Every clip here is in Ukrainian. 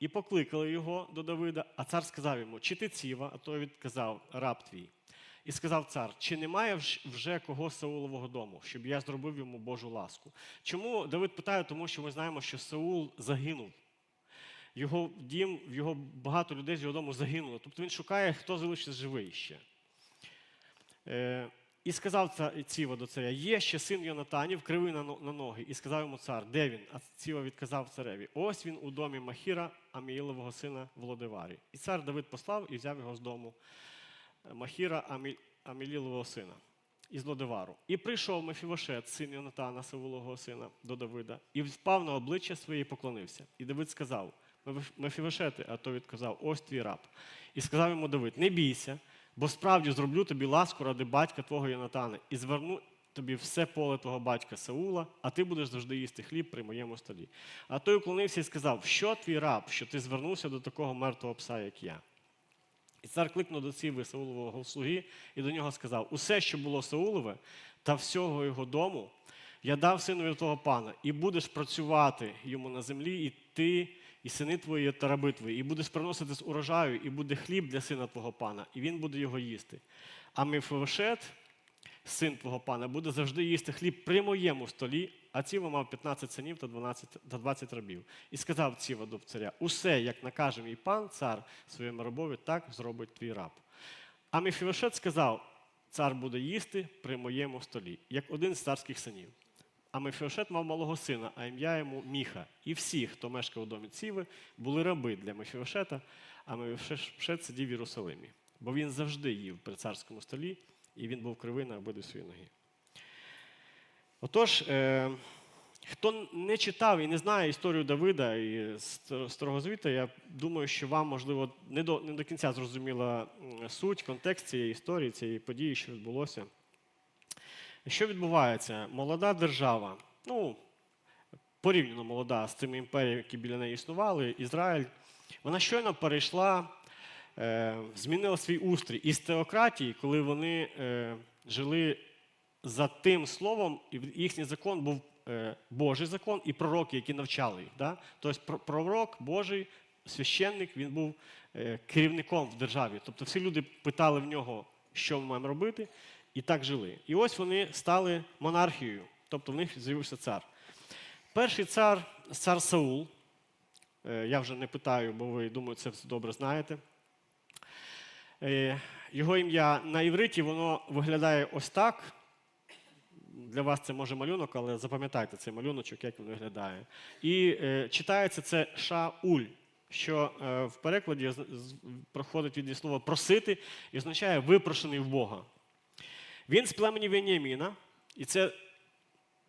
І покликали його до Давида, а цар сказав йому, чи ти ціва, а той відказав, раб твій. І сказав цар, чи немає вже кого Саулового дому, щоб я зробив йому Божу ласку? Чому Давид питає? Тому що ми знаємо, що Саул загинув. Його дім, його багато людей з його дому загинуло. Тобто він шукає, хто залишиться живий ще. І сказав Ціва до царя: є ще син Йонатанів, кривий на, ноги. І сказав йому цар, де він? А Ціва відказав цареві: ось він у домі Махіра, Аміїлового сина в Лодиварі. І цар Давид послав і взяв його з дому е, Махіра Амі, Амілілового сина із Лодивару. І прийшов Мефівошет, син Йонатана, Савулового сина, до Давида, і впав на обличчя своє і поклонився. І Давид сказав: «Меф- Мефівошете, а той відказав: ось твій раб. І сказав йому Давид: Не бійся, бо справді зроблю тобі ласку ради батька твого Йонатана, і зверну тобі все поле твого батька Саула, а ти будеш завжди їсти хліб при моєму столі. А той уклонився і сказав: Що твій раб, що ти звернувся до такого мертвого пса, як я? І цар кликнув до Ціви Саулового слуги і до нього сказав: Усе, що було Саулове, та всього його дому, я дав синові твого пана, і будеш працювати йому на землі, і ти, і сини твої, та раби твої, і будеш приносити з урожаю, і буде хліб для сина твого пана, і він буде його їсти. А Мефивошет, син твого пана, буде завжди їсти хліб при моєму столі, а Ціва мав 15 синів та 12, та 20 рабів. І сказав Ціва до царя: Усе, як накаже мій пан, цар своєму рабові, так зробить твій раб. А Мефівошет сказав: Цар буде їсти при моєму столі, як один з царських синів. А Мефіошет мав малого сина, а ім'я йому Міха. І всі, хто мешкав у домі Ціви, були раби для Мефіошета, а Мефіошет сидів в Єрусалимі. Бо він завжди їв при царському столі, і він був кривий на обидві свої ноги. Отож, е, хто не читав і не знає історію Давида і Стар- Старого Звіта, я думаю, що вам, можливо, не до, не до кінця зрозуміла суть, контекст цієї історії, цієї події, що відбулося. Що відбувається? Молода держава, ну, порівняно молода з тими імперіями, які біля неї існували, Ізраїль, вона щойно перейшла, е, змінила свій устрій із теократії, коли вони е, жили за тим словом, і їхній закон був е, Божий закон і пророки, які навчали їх. Да? Тобто пророк Божий, священник, він був керівником в державі. Тобто всі люди питали в нього, що ми маємо робити, і так жили. І ось вони стали монархією, тобто в них з'явився цар. Перший цар цар Саул. Е, Я вже не питаю, бо ви думаю, це все добре знаєте. Е, Його ім'я на івриті воно виглядає ось так. Для вас це може малюнок, але запам'ятайте цей малюночок, як він виглядає. І е, читається це Шауль, що е, в перекладі проходить від слова просити і означає випрошений в Бога. Він з племені Веніаміна, і це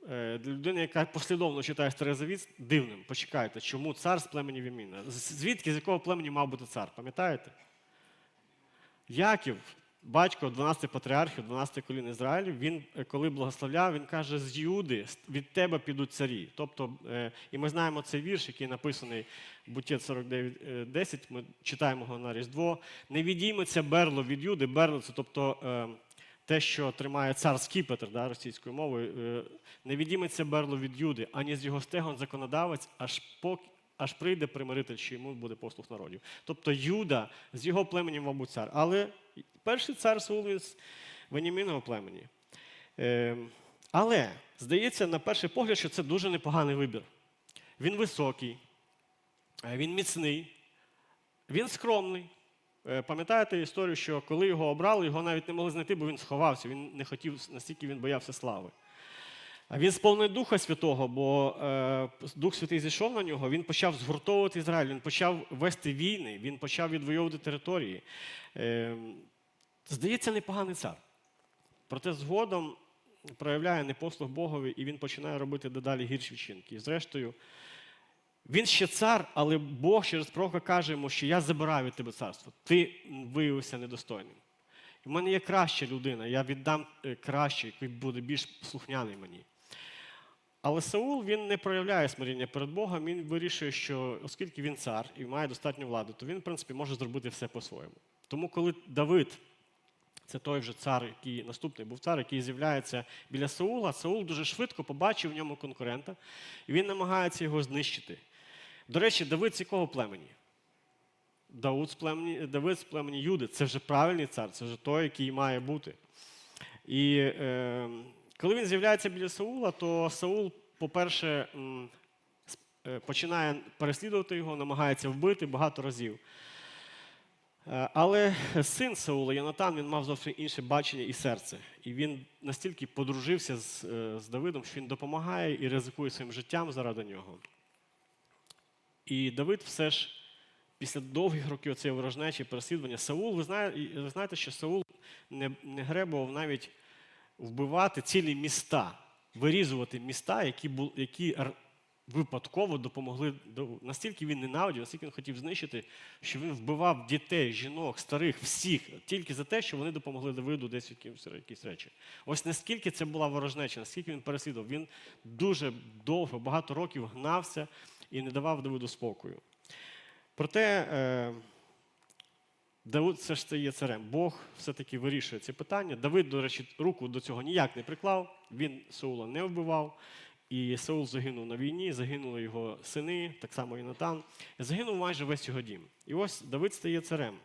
е, для людини, яка послідовно читає Старий Завіт, дивним. Почекайте, чому цар з племені Веніаміна? Звідки, з якого племені мав бути цар? Пам'ятаєте? Яків, батько 12 патріархів, 12 колін Ізраїлів, він, е, коли благословляв, він каже, з Юди від тебе підуть царі. Тобто, е, і ми знаємо цей вірш, який написаний в Буттєт 49.10, ми читаємо його на Різдво. Не відійметься берло від Юди, берло це тобто те, що тримає цар скіпетр да, російською мовою, е, не відійметься берло від Юди, ані з його стегон законодавець, аж поки. Аж прийде примиритель, що йому буде послух народів. Тобто Юда з його племенем, мабуть, цар. Але перший цар Саул з Венімінового племені. Е, але здається, на перший погляд, що це дуже непоганий вибір. Він високий, е, він міцний, він скромний. Е, Пам'ятаєте історію, що коли його обрали, його навіть не могли знайти, бо він сховався. Він не хотів, настільки він боявся слави. А він сповнений Духа Святого, бо е, Дух Святий зійшов на нього, він почав згуртовувати Ізраїль, він почав вести війни, він почав відвоювати території. Е, здається, непоганий цар. Проте згодом проявляє непослух Богові, і він починає робити дедалі гірші вчинки. І зрештою, він ще цар, але Бог через пророка каже йому, що я забираю від тебе царство. Ти виявився недостойним. У мене є краща людина, я віддам е, краще, який буде більш слухняний мені. Але Саул він не проявляє смирення перед Богом, він вирішує, що оскільки він цар і має достатню владу, то він, в принципі, може зробити все по-своєму. Тому, коли Давид, це той вже цар, який наступний був цар, який з'являється біля Саула, Саул дуже швидко побачив в ньому конкурента, і він намагається його знищити. До речі, Давид з якого племені? Дауд з племені, Давид з племені Юди. Це вже правильний цар, це вже той, який має бути. І е, коли він з'являється біля Саула, то Саул, по-перше, е, починає переслідувати його, намагається вбити багато разів. Е, Але син Саула, Йонатан, він мав зовсім інше бачення і серце. І він настільки подружився з, е, з Давидом, що він допомагає і ризикує своїм життям заради нього. І Давид все ж після довгих років цієї ворожнечі переслідування, Саул, ви знаєте, ви знаєте, що Саул не, не гребував навіть вбивати цілі міста, вирізувати міста, які, бу, які випадково допомогли. Настільки він ненавидів, настільки він хотів знищити, що він вбивав дітей, жінок, старих, всіх, тільки за те, що вони допомогли Давиду десь в якимсь, якісь речі. Ось наскільки це була ворожнеча, наскільки він переслідував. Він дуже довго, багато років гнався і не давав Давиду спокою. Проте е, Давид все ж стає царем. Бог все-таки вирішує ці питання. Давид, до речі, руку до цього ніяк не приклав, він Саула не вбивав. І Саул загинув на війні, загинули його сини, так само і Натан. Загинув майже весь його дім. І ось Давид стає царем.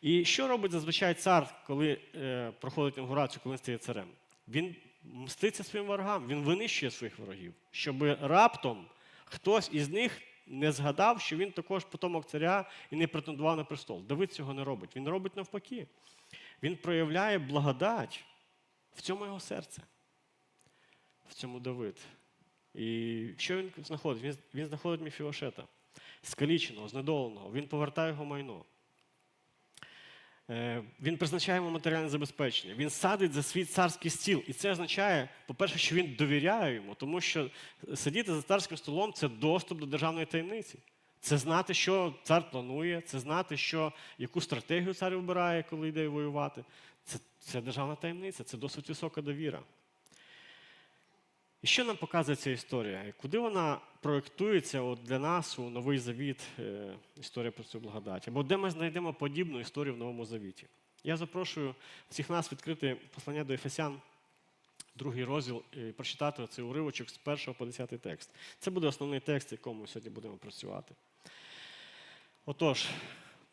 І що робить зазвичай цар, коли е, проходить інаугурацію, коли він стає царем? Він мститься своїм ворогам, він винищує своїх ворогів, щоб раптом хтось із них не згадав, що він також потомок царя і не претендував на престол. Давид цього не робить. Він робить навпаки. Він проявляє благодать в цьому його серце, в цьому Давид. І що він знаходить? Він, він знаходить міфіошета, скаліченого, знедоленого. Він повертає його майно. Е, Він призначає йому матеріальне забезпечення. Він садить за свій царський стіл. І це означає, по-перше, що він довіряє йому, тому що сидіти за царським столом це доступ до державної таємниці. Це знати, що цар планує, це знати, що, яку стратегію цар вибирає, коли йде воювати. Це, це державна таємниця, це досить висока довіра. І що нам показує ця історія? Куди вона проєктується от для нас у Новий Завіт, е, історія про цю благодать? Або де ми знайдемо подібну історію в Новому Завіті? Я запрошую всіх нас відкрити послання до Ефесян, другий розділ, і прочитати цей уривочок з 1 по 10 текст. Це буде основний текст, якому ми сьогодні будемо працювати. Отож,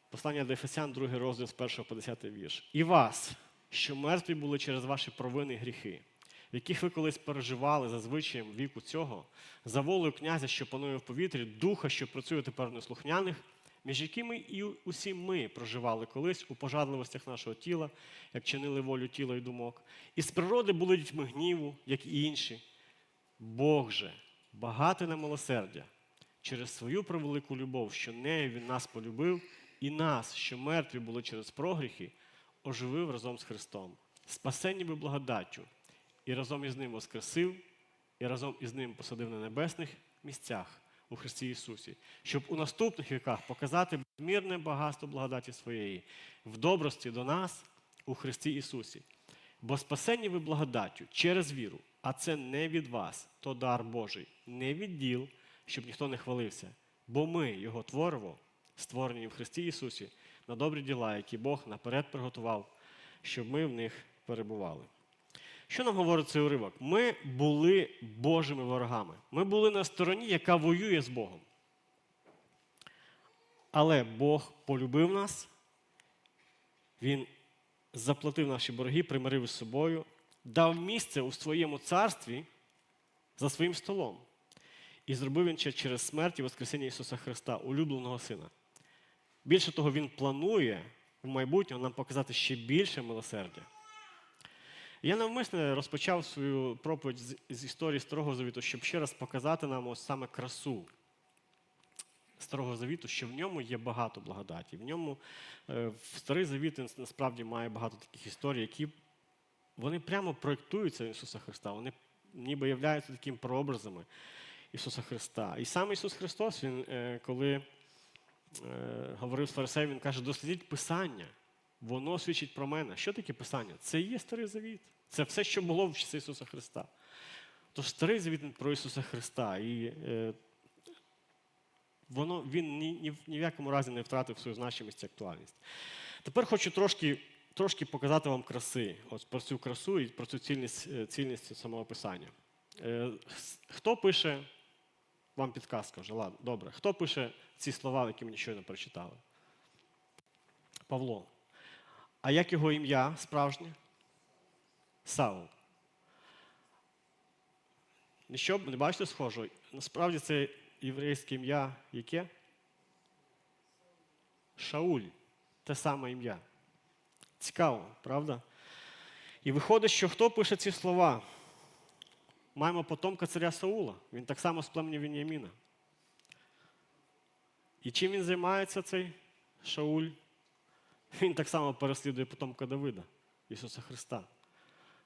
послання до Ефесян, другий розділ з 1 по 10 вірш. І вас, що мертві були через ваші провини і гріхи, в яких ви колись переживали за звичаєм віку цього, за волею князя, що панує в повітрі, духа, що працює тепер неслухняних, між якими і усі ми проживали колись у пожадливостях нашого тіла, як чинили волю тіла і думок. І з природи були дітьми гніву, як і інші. Бог же, багатий на милосердя, через свою превелику любов, що нею він нас полюбив, і нас, що мертві були через прогріхи, оживив разом з Христом, спасенні би благодаттю, і разом із ним воскресив, і разом із ним посадив на небесних місцях у Христі Ісусі, щоб у наступних віках показати безмірне багатство благодаті своєї в добрості до нас у Христі Ісусі. Бо спасені ви благодаттю через віру, а це не від вас, то дар Божий, не від діл, щоб ніхто не хвалився. Бо ми, Його творимо, створені в Христі Ісусі, на добрі діла, які Бог наперед приготував, щоб ми в них перебували. Що нам говорить цей уривок? Ми були Божими ворогами. Ми були на стороні, яка воює з Богом. Але Бог полюбив нас, Він заплатив наші борги, примирив із собою, дав місце у своєму царстві за своїм столом. І зробив він це через смерть і Воскресіння Ісуса Христа, улюбленого Сина. Більше того, Він планує в майбутньому нам показати ще більше милосердя. Я навмисно розпочав свою проповідь з, з історії Старого Завіту, щоб ще раз показати нам ось саме красу Старого Завіту, що в ньому є багато благодаті. В ньому е, в Старий Завіт насправді має багато таких історій, які вони прямо проєктуються Ісуса Христа, вони ніби являються такими прообразами Ісуса Христа. І сам Ісус Христос, Він, е, коли е, говорив з фарисеєм, Він каже, дослідіть Писання. Воно свідчить про мене. Що таке Писання? Це і є Старий Завіт. Це все, що було в часи Ісуса Христа. Тож Старий Завіт про Ісуса Христа. І е, воно, він ні, ні, ні в якому разі не втратив свою значимість і актуальність. Тепер хочу трошки, трошки показати вам краси. Ось про цю красу і про цю цільність, е, цільність самого Писання. Е, хто пише, вам підказка вже, ладно, добре. Хто пише ці слова, які мені щойно прочитали? Павло. А як його ім'я справжнє? Саул. Ніщо не бачите схожого? Насправді це єврейське ім'я яке? Шауль. Те саме ім'я. Цікаво, правда? І виходить, що хто пише ці слова? Маємо потомка царя Саула. Він так само з племені Веніаміна. І чим він займається, цей Шауль? Він так само переслідує потомка Давида, Ісуса Христа.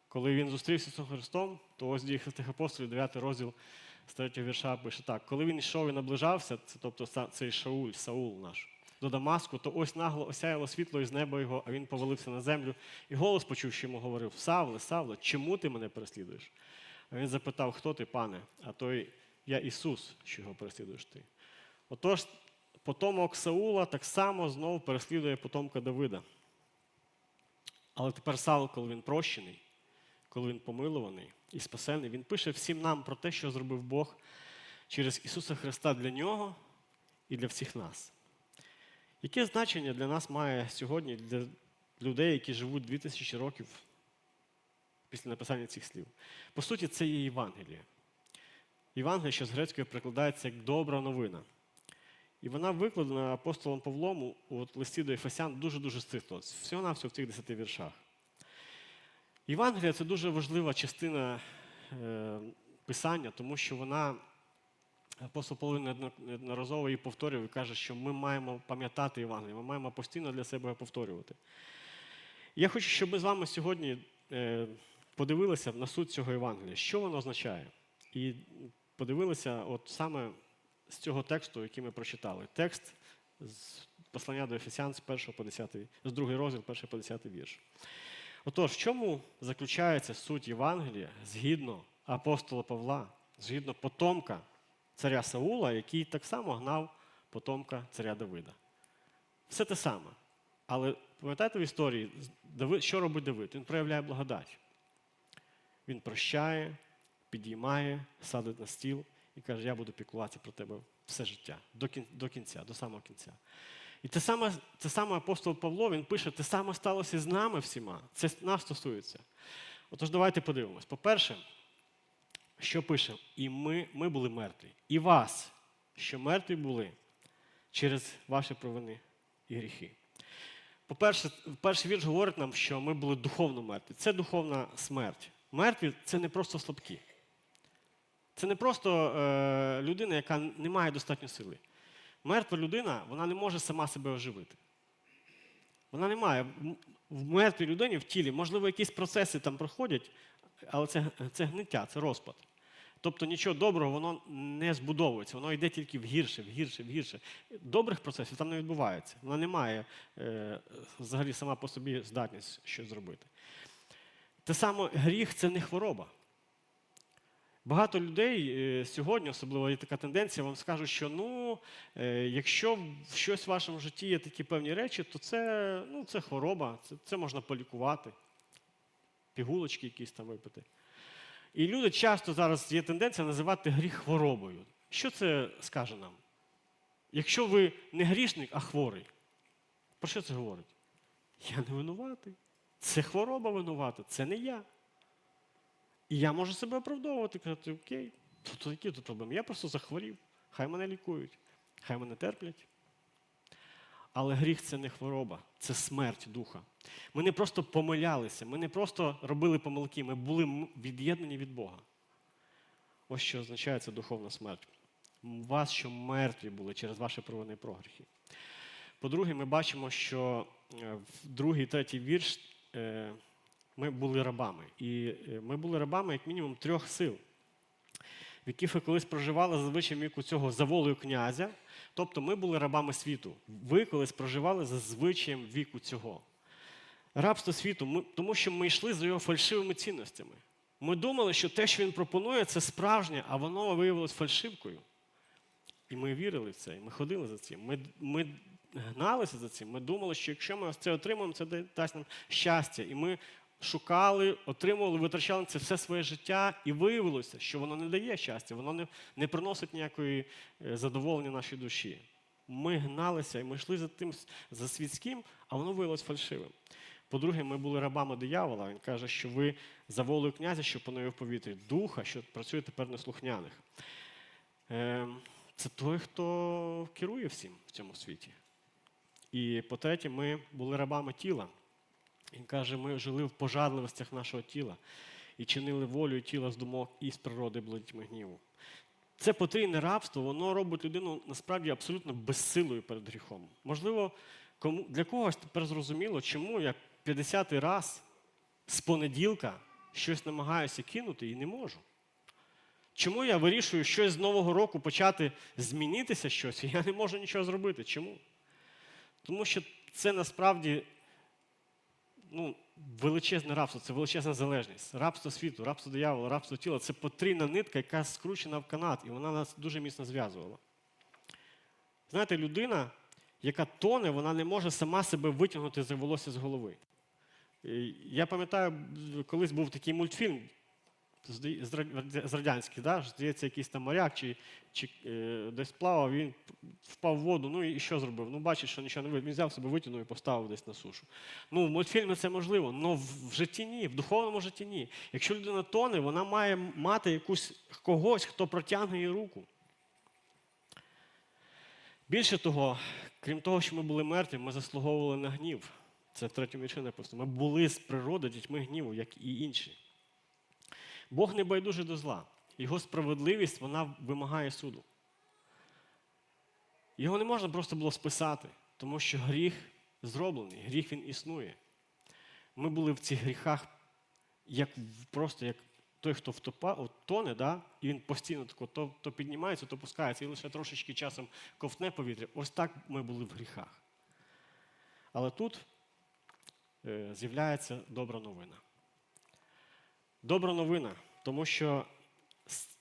Коли він зустрівся з Ісусом Христом, то ось дії Христих апостолів, 9 розділ з 3 вірша пише так. Коли він йшов і наближався, це, тобто цей Шауль, Саул наш, до Дамаску, то ось нагло осяяло світло із неба його, а він повалився на землю. І голос почув, що йому говорив: Савле, Савле, чому ти мене переслідуєш? А він запитав, хто ти, пане? А той я Ісус, що його переслідуєш ти. Отож, потомок Саула так само знову переслідує потомка Давида. Але тепер Саул, коли він прощений, коли він помилуваний і спасений, він пише всім нам про те, що зробив Бог через Ісуса Христа для нього і для всіх нас. Яке значення для нас має сьогодні для людей, які живуть 2000 років після написання цих слів? По суті, це є Євангеліє. Євангеліє, що з грецької перекладається як добра новина. І вона викладена апостолом Павлом у листі до Ефесян дуже-дуже стисло. Всього на всього в цих 10 віршах. Євангелія це дуже важлива частина е, писання, тому що вона, апостол Павло неодноразово її повторює і каже, що ми маємо пам'ятати Євангеліє, ми маємо постійно для себе повторювати. Я хочу, щоб ми з вами сьогодні е, подивилися на суть цього Євангелія, що воно означає. І подивилися от саме з цього тексту, який ми прочитали. Текст з послання до Ефесян з 1 по 10, з другий розділ, 1 по 10 вірш. Отож, в чому заключається суть Євангелія згідно апостола Павла, згідно потомка царя Саула, який так само гнав потомка царя Давида? Все те саме. Але пам'ятаєте в історії, що робить Давид? Він проявляє благодать. Він прощає, підіймає, садить на стіл і каже, я буду піклуватися про тебе все життя, до кін- до кінця, до самого кінця. І те саме, те саме апостол Павло, він пише, те саме сталося з нами всіма. Це нас стосується. Отож, давайте подивимось. По-перше, що пише? І ми, ми були мертві. І вас, що мертві були через ваші провини і гріхи. По-перше, перший вірш говорить нам, що ми були духовно мертві. Це духовна смерть. Мертві це не просто слабкі. Це не просто е, людина, яка не має достатньо сили. Мертва людина, вона не може сама себе оживити. Вона не має. В мертвій людині в тілі, можливо, якісь процеси там проходять, але це, це гниття, це розпад. Тобто нічого доброго воно не збудовується, воно йде тільки в гірше, в гірше, в гірше. Добрих процесів там не відбувається. Вона не має е, взагалі сама по собі здатність щось зробити. Те саме гріх це не хвороба. Багато людей е, сьогодні, особливо є така тенденція, вам скажуть, що ну, е, якщо щось в вашому житті є такі певні речі, то це, ну, це хвороба, це, це можна полікувати, пігулочки якісь там випити. І люди часто зараз є тенденція називати гріх хворобою. Що це скаже нам? Якщо ви не грішник, а хворий, про що це говорить? Я не винуватий. Це хвороба винувата, це не я. І я можу себе оправдовувати, казати, окей, то, які тут проблеми? Я просто захворів, хай мене лікують, хай мене терплять. Але гріх це не хвороба, це смерть духа. Ми не просто помилялися, ми не просто робили помилки, ми були від'єднані від Бога. Ось що означає це духовна смерть. Вас, що мертві були через ваші провини і прогріхи. По-друге, ми бачимо, що е, в другий, третій вірш е, ми були рабами. І е, ми були рабами як мінімум трьох сил, в яких ви колись проживали за звичаєм віку цього за волею князя. Тобто ми були рабами світу. Ви колись проживали за звичаєм віку цього. Рабство світу, ми, тому що ми йшли за його фальшивими цінностями. Ми думали, що те, що він пропонує, це справжнє, а воно виявилось фальшивкою. І ми вірили в це, і ми ходили за цим. Ми, ми гналися за цим. Ми думали, що якщо ми це отримаємо, це дасть нам щастя. І ми шукали, отримували, витрачали на це все своє життя, і виявилося, що воно не дає щастя, воно не, не приносить ніякої е, задоволення нашій душі. ми гналися і ми йшли за тим за світським, а воно виявилось фальшивим. По-друге, ми були рабами диявола. Він каже, що ви за волею князя, що панує в повітрі, духа, що працює тепер неслухняних. Е, Це той, хто керує всім в цьому світі. І по-третє, ми були рабами тіла. Він каже, ми жили в пожадливостях нашого тіла і чинили волю тіла з думок і з природи блудьми гніву. Це потрійне рабство, воно робить людину насправді абсолютно безсилою перед гріхом. Можливо, кому, для когось тепер зрозуміло, чому я 50-й раз з понеділка щось намагаюся кинути і не можу. Чому я вирішую щось з Нового року почати змінитися щось, і я не можу нічого зробити? Чому? Тому що це насправді ну, величезне рабство, це величезна залежність. Рабство світу, рабство диявола, рабство тіла це потрійна нитка, яка скручена в канат, і вона нас дуже міцно зв'язувала. Знаєте, людина, яка тоне, вона не може сама себе витягнути за волосся з голови. Я пам'ятаю, колись був такий мультфільм з радя- радянських, да? здається, якийсь там моряк чи, чи е, десь плавав, він впав в воду, ну і що зробив? Ну, бачить, що нічого не вийде. Він взяв себе, витягнув і поставив десь на сушу. Ну, в мультфільмі це можливо, але в, житті ні, в духовному житті ні. Якщо людина тоне, вона має мати якусь когось, хто протягне їй руку. Більше того, крім того, що ми були мертві, ми заслуговували на гнів. Це в третьому вірші написано. Ми були з природи дітьми гніву, як і інші. Бог не байдуже до зла. Його справедливість вона вимагає суду. Його не можна просто було списати, тому що гріх зроблений, гріх він існує. Ми були в цих гріхах як просто як той, хто втопа, тоне, да? і він постійно тако, то, то піднімається, то пускається, і лише трошечки часом ковтне повітря. Ось так ми були в гріхах. Але тут е, з'являється добра новина. Добра новина, тому що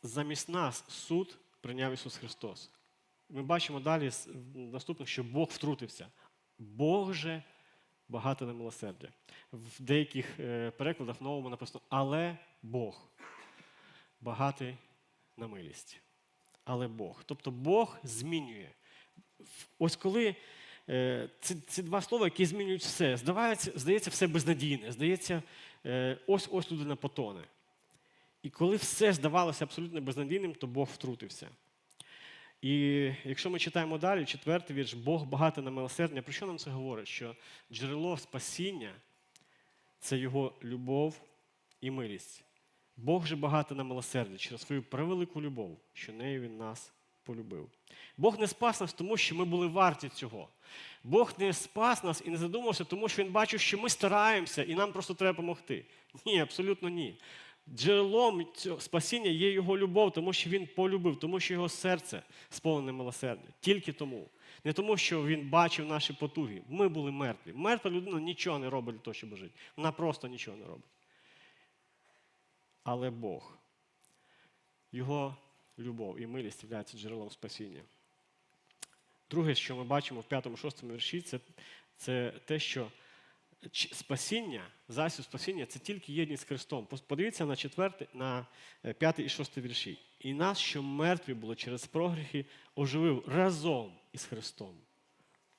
замість нас суд прийняв Ісус Христос. Ми бачимо далі наступних, що Бог втрутився. Бог же багато на милосердя. В деяких е, перекладах в новому написано, але Бог багатий на милість. Але Бог. Тобто Бог змінює. Ось коли ці, ці два слова, які змінюють все, здавається, здається, все безнадійне, здається, е, ось ось людина потоне. І коли все здавалося абсолютно безнадійним, то Бог втрутився. І якщо ми читаємо далі, четвертий вірш, Бог багато на милосердя. Про що нам це говорить? Що джерело спасіння це його любов і милість. Бог же багато на милосердя через свою превелику любов, що нею він нас полюбив. Бог не спас нас, тому що ми були варті цього. Бог не спас нас і не задумався, тому що Він бачив, що ми стараємося і нам просто треба допомогти. Ні, абсолютно ні. Джерелом цього спасіння є його любов, тому що він полюбив, тому що його серце сповнене милосердя. Тільки тому. Не тому, що він бачив наші потуги. Ми були мертві. Мертва людина нічого не робить для того, щоб жити. Вона просто нічого не робить. Але Бог, Його любов і милість являються джерелом спасіння. Друге, що ми бачимо в 5-6 вірші, це, це те, що спасіння, засіб спасіння це тільки єдність з Христом. Подивіться на 4, на 5 і 6 вірші. І нас, що мертві були через прогріхи, оживив разом із Христом,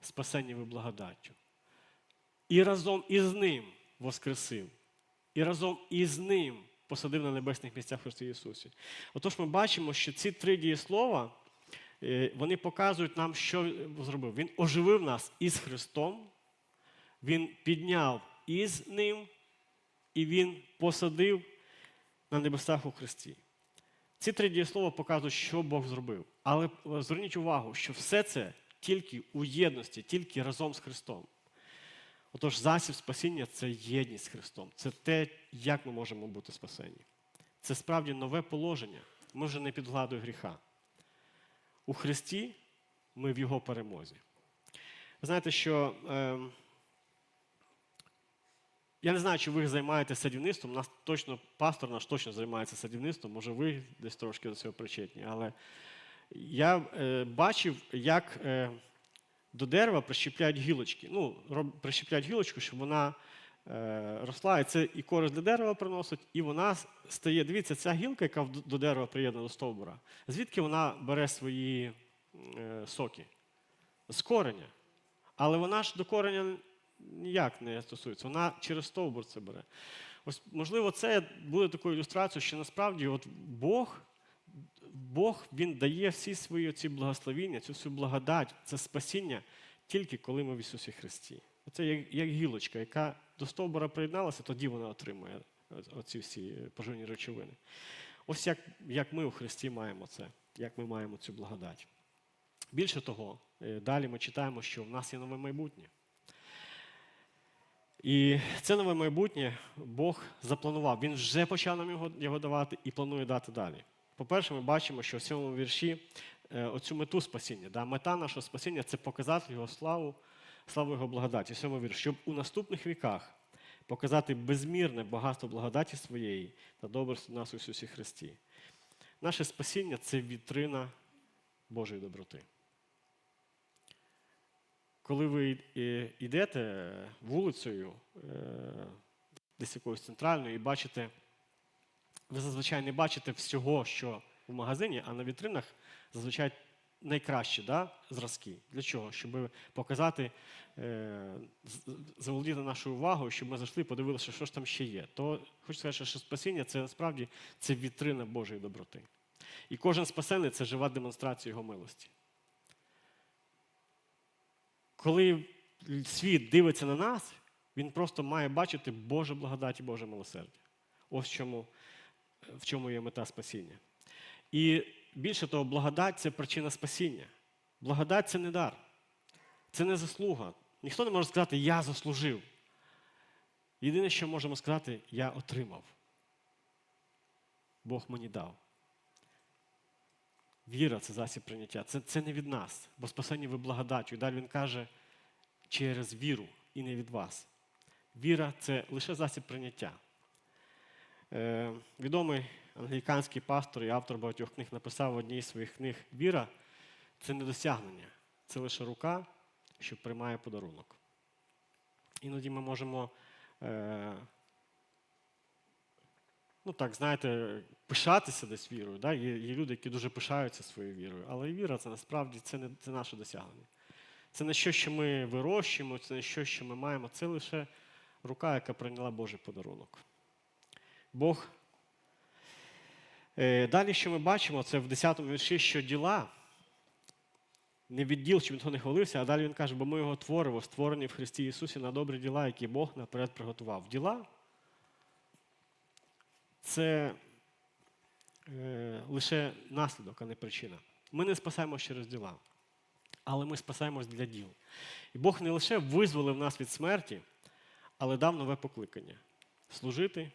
спасенням і благодаттю. І разом із Ним воскресив. І разом із Ним посадив на небесних місцях в Христі Ісусі. Отож, ми бачимо, що ці три дієслова, е, вони показують нам, що зробив. Він оживив нас із Христом, Він підняв із Ним, і Він посадив на небесах у Христі. Ці три дієслова показують, що Бог зробив. Але е, зверніть увагу, що все це тільки у єдності, тільки разом з Христом. Отож, засіб спасіння це єдність з Христом. Це те, як ми можемо бути спасені. Це справді нове положення. Ми вже не під владою гріха. У Христі ми в Його перемозі. Знаєте, що е, я не знаю, чи ви займаєтеся садівництвом. Нас точно пастор наш точно займається садівництвом, може ви десь трошки до цього причетні. Але я е, бачив, як е, до дерева прищепляють гілочки. Ну, роб, прищепляють гілочку, щоб вона е, росла, і це і користь для дерева приносить, і вона стає. Дивіться, ця гілка, яка до дерева приєднана до стовбура, звідки вона бере свої е, соки? з кореня. Але вона ж до кореня ніяк не стосується. Вона через стовбур це бере. Ось, можливо, це буде такою ілюстрацією, що насправді от Бог, Бог Він дає всі свої ці благословіння, цю всю благодать, це спасіння тільки коли ми в Ісусі Христі. Це як, як гілочка, яка до стовбура приєдналася, тоді вона отримує оці всі поживні речовини. Ось як, як ми у Христі маємо це, як ми маємо цю благодать. Більше того, е, далі ми читаємо, що в нас є нове майбутнє. І це нове майбутнє Бог запланував. Він вже почав нам його, його давати і планує дати далі. По-перше, ми бачимо, що в цьому вірші е, оцю мету спасіння. Да? Мета нашого спасіння це показати його славу, славу його благодаті. В цьому вірші, щоб у наступних віках показати безмірне багатство благодаті своєї та добрості нас у Ісусі Христі. Наше спасіння це вітрина Божої доброти. Коли ви е, йдете вулицею, е, десь якоюсь центральною, і бачите, ви зазвичай не бачите всього, що в магазині, а на вітринах зазвичай найкращі да, зразки. Для чого? Щоб показати, е, заволодіти нашу увагу, щоб ми зайшли і подивилися, що ж там ще є. То хочу сказати, що спасіння це насправді це вітрина Божої доброти. І кожен спасений це жива демонстрація його милості. Коли світ дивиться на нас, він просто має бачити Боже благодать і Боже милосердя. Ось чому, в чому є мета спасіння. І більше того, благодать це причина спасіння. Благодать це не дар, це не заслуга. Ніхто не може сказати, я заслужив. Єдине, що можемо сказати, я отримав. Бог мені дав. Віра це засіб прийняття. Це, це не від нас, бо спасені ви благодаттю. І далі він каже через віру і не від вас. Віра це лише засіб прийняття. Е, відомий англіканський пастор і автор багатьох книг написав в одній з своїх книг: Віра це не досягнення, це лише рука, що приймає подарунок. Іноді ми можемо. Е, ну так, знаєте, пишатися десь вірою. Да? Є, люди, які дуже пишаються своєю вірою, але віра це насправді це не це наше досягнення. Це не що, що ми вирощуємо, це не що, що ми маємо, це лише рука, яка прийняла Божий подарунок. Бог. Е, Далі, що ми бачимо, це в 10 му вірші, що діла не відділ, щоб ніхто не хвалився, а далі він каже, бо ми його творимо, створені в Христі Ісусі на добрі діла, які Бог наперед приготував. Діла це е, лише наслідок, а не причина. Ми не спасаємось через діла, але ми спасаємось для діл. І Бог не лише визволив нас від смерті, але дав нове покликання служити,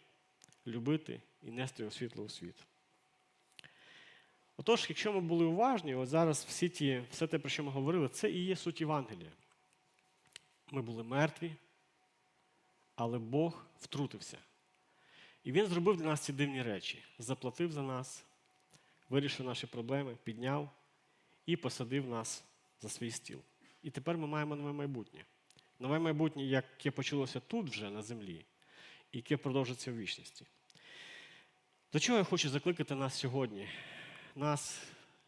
любити і нести світло у світ. Отож, якщо ми були уважні, от зараз всі ті, все те, про що ми говорили, це і є суть Євангелія. Ми були мертві, але Бог втрутився. І Він зробив для нас ці дивні речі. Заплатив за нас, вирішив наші проблеми, підняв і посадив нас за свій стіл. І тепер ми маємо нове майбутнє. Нове майбутнє, яке почалося тут вже на землі, яке продовжиться в вічності. До чого я хочу закликати нас сьогодні? Нас,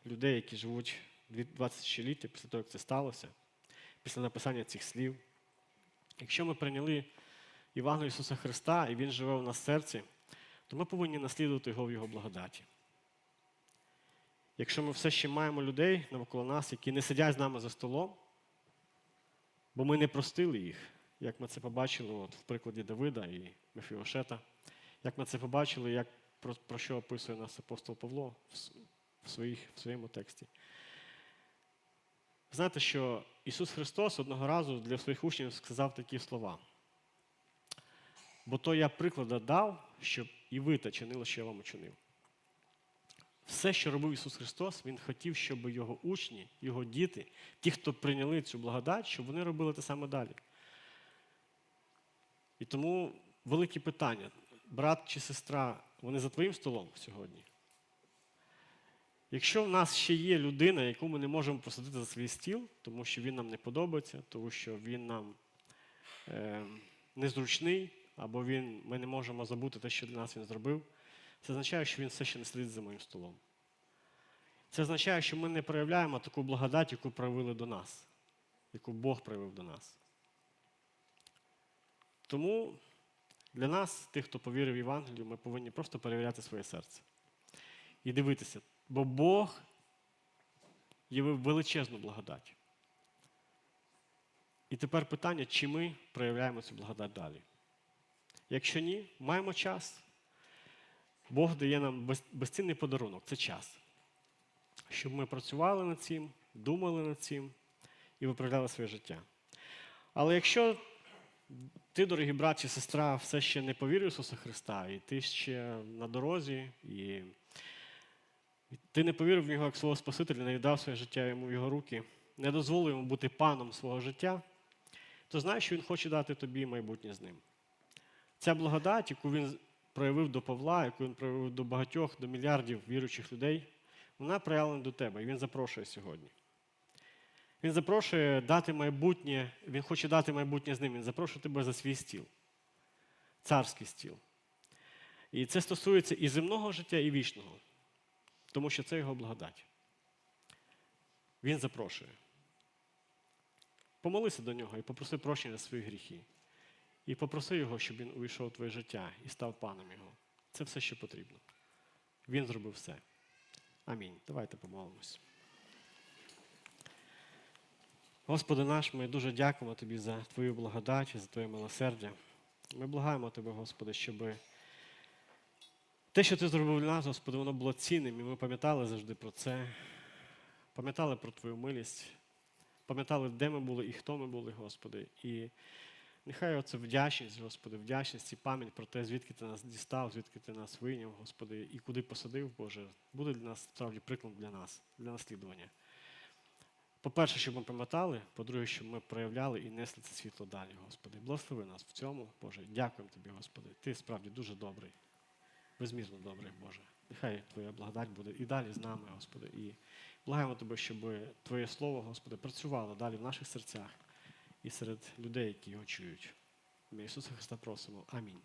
людей, які живуть 20 ліття після того, як це сталося, після написання цих слів. Якщо ми прийняли Євангелію Ісуса Христа, і Він живе у нас в серці, то ми повинні наслідувати Його в Його благодаті. Якщо ми все ще маємо людей навколо нас, які не сидять з нами за столом, бо ми не простили їх, як ми це побачили от, в прикладі Давида і Мефіошета, як ми це побачили, як, про, про що описує нас апостол Павло в, своїх, в своєму тексті. Знаєте, що Ісус Христос одного разу для своїх учнів сказав такі слова. Бо то я приклада дав, щоб і ви та чинили, що я вам учинив. Все, що робив Ісус Христос, Він хотів, щоб його учні, його діти, ті, хто прийняли цю благодать, щоб вони робили те саме далі. І тому велике питання: брат чи сестра, вони за твоїм столом сьогодні? Якщо в нас ще є людина, яку ми не можемо посадити за свій стіл, тому що він нам не подобається, тому що він нам е, незручний, або він, ми не можемо забути те, що для нас він зробив, це означає, що він все ще не сидить за моїм столом. Це означає, що ми не проявляємо таку благодать, яку проявили до нас. яку Бог проявив до нас. Тому для нас, тих, хто повірив в Євангелію, ми повинні просто перевіряти своє серце і дивитися, бо Бог явив величезну благодать. І тепер питання, чи ми проявляємо цю благодать далі. Якщо ні, маємо час. Бог дає нам безцінний подарунок це час. Щоб ми працювали над цим, думали над цим і виправляли своє життя. Але якщо ти, дорогі брат чи сестра, все ще не повірив Ісуса Христа, і ти ще на дорозі, і ти не повірив в нього як свого Спасителя, не віддав своє життя йому в його руки, не дозволив йому бути паном свого життя, то знай, що він хоче дати тобі майбутнє з ним. Ця благодать, яку він проявив до Павла, яку він проявив до багатьох, до мільярдів віруючих людей, вона проявлена до тебе, і він запрошує сьогодні. Він запрошує дати майбутнє, він хоче дати майбутнє з ним. Він запрошує тебе за свій стіл, царський стіл. І це стосується і земного життя, і вічного, тому що це його благодать. Він запрошує. Помолися до нього і попроси прощення за свої гріхи. І попроси його, щоб він увійшов у твоє життя і став паном його. Це все, що потрібно. Він зробив все. Амінь. Давайте помолимось. Господи наш, ми дуже дякуємо Тобі за Твою благодать, за Твоє милосердя. Ми благаємо Тебе, Господи, щоб те, що Ти зробив для нас, Господи, воно було цінним, і ми пам'ятали завжди про це, пам'ятали про Твою милість, пам'ятали, де ми були і хто ми були, Господи. І нехай оце вдячність, Господи, вдячність і пам'ять про те, звідки Ти нас дістав, звідки Ти нас вийняв, Господи, і куди посадив, Боже, буде для нас справді приклад для нас, для наслідування. По-перше, щоб ми пам'ятали, по-друге, щоб ми проявляли і несли це світло далі, Господи. Благослови нас в цьому, Боже. Дякуємо Тобі, Господи. Ти справді дуже добрий, безмірно добрий, Боже. Нехай Твоя благодать буде і далі з нами, Господи. І благаємо Тебе, щоб Твоє Слово, Господи, працювало далі в наших серцях і серед людей, які його чують. Ми Ісуса Христа просимо. Амінь.